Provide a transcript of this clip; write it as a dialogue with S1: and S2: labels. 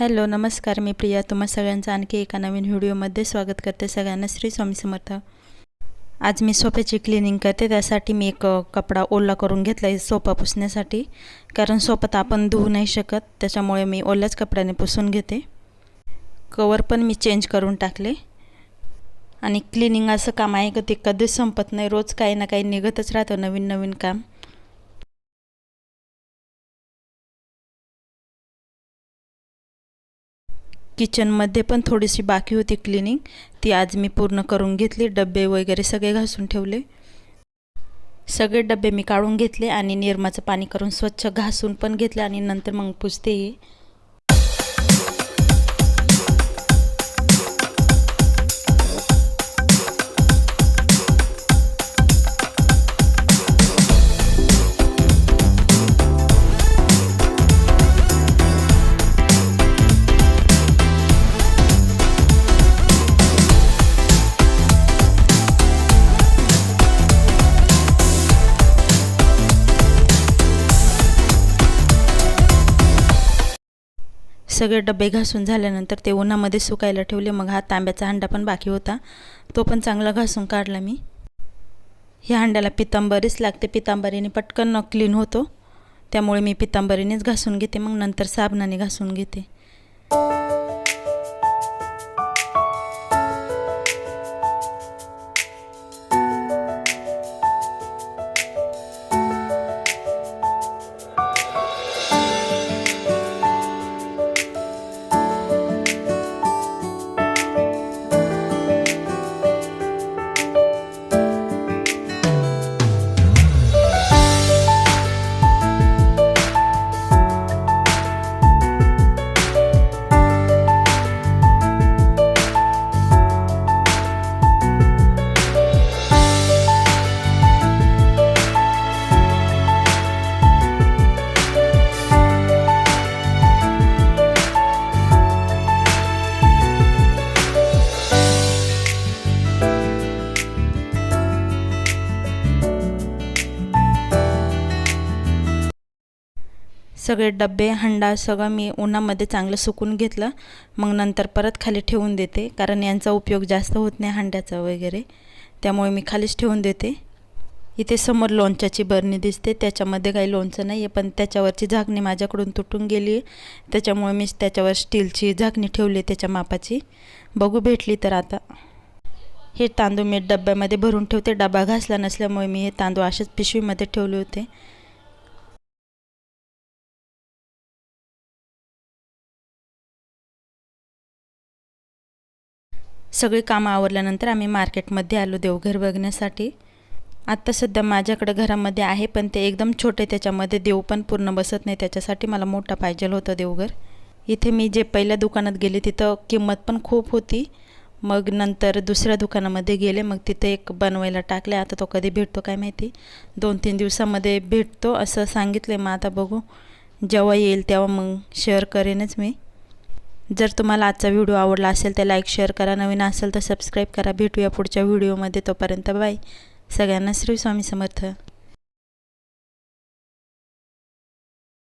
S1: Hello नमस्कार मी प्रिया. तुम्हा सगळ्यांचं आणखी एका नवीन व्हिडिओमध्ये स्वागत करते सगळ्यांना श्री स्वामी समर्थ. आज मी सोफ्याची क्लिनिंग करते. त्यासाठी मी एक कपडा ओला करून घेतला आहे सोफा पुसण्यासाठी. कारण सोफा आपण धुवू नाही शकत त्याच्यामुळे मी ओल्याच कपड्याने पुसून घेते. कवर पण मी चेंज करून टाकले. आणि क्लिनिंग असं काम आहे का ते कधीच संपत नाही. रोज काही ना काही निघतच राहतं नवीन नवीन काम. किचनमध्ये पण थोडीशी बाकी होती क्लिनिंग ती आज मी पूर्ण करून घेतली. डबे वगैरे सगळे घासून ठेवले. सगळे डबे मी काढून घेतले आणि निरमाचं पाणी करून स्वच्छ घासून पण घेतले आणि नंतर मग पुसते सगळे डबे घासून झाल्यानंतर ते उन्हामध्ये सुकायला ठेवले. मग हा तांब्याचा हंडा पण बाकी होता. तो पण चांगला घासून काढला मी. ह्या हंड्याला पितांबरीच लागते. पितांबरीने पटकन क्लीन होतो. त्यामुळे मी पितांबरीनेच घासून घेते. मग नंतर साबणाने घासून घेते. सगळे डबे हंडा सगळं मी उन्हामध्ये चांगलं सुकून घेतलं. मग नंतर परत खाली ठेवून देते कारण यांचा उपयोग जास्त होत नाही हंड्याचा वगैरे. त्यामुळे मी खालीच ठेवून देते. इथे समोर लोणच्याची बरणी दिसते त्याच्यामध्ये काही लोणचं नाही आहे पण त्याच्यावरची झाकणी माझ्याकडून तुटून गेली आहे. त्याच्यामुळे मी त्याच्यावर स्टीलची झाकणी ठेवली त्याच्या मापाची. बघू भेटली तर आता. हे तांदूळ मी डब्यामध्ये भरून ठेवते डबा घासला नसल्यामुळे मी हे तांदूळ असेच पिशवीमध्ये ठेवले होते. सगळी कामं आवरल्यानंतर आम्ही मार्केटमध्ये आलो देवघर बघण्यासाठी. आत्ता सध्या माझ्याकडे घरामध्ये आहे पण ते एकदम छोटे त्याच्यामध्ये देव पण पूर्ण बसत नाही त्याच्यासाठी मला मोठा पाहिजे होतं देवघर. इथे मी जे पहिल्या दुकानात गेले तिथं किंमत पण खूप होती. मग नंतर दुसऱ्या दुकानामध्ये गेले मग तिथे एक बनवायला टाकले. आता तो कधी भेटतो काय माहिती? दोन तीन दिवसामध्ये भेटतो असं सांगितले मग आता बघू. जेव्हा येईल तेव्हा मग शेअर करेनच मी. जर तुम्हाला आजचा व्हिडिओ आवडला असेल तर लाईक शेअर करा. नवीन असेल तर सबस्क्राईब करा. भेटूया पुढच्या व्हिडिओमध्ये. तोपर्यंत बाय सगळ्यांना श्री स्वामी समर्थ.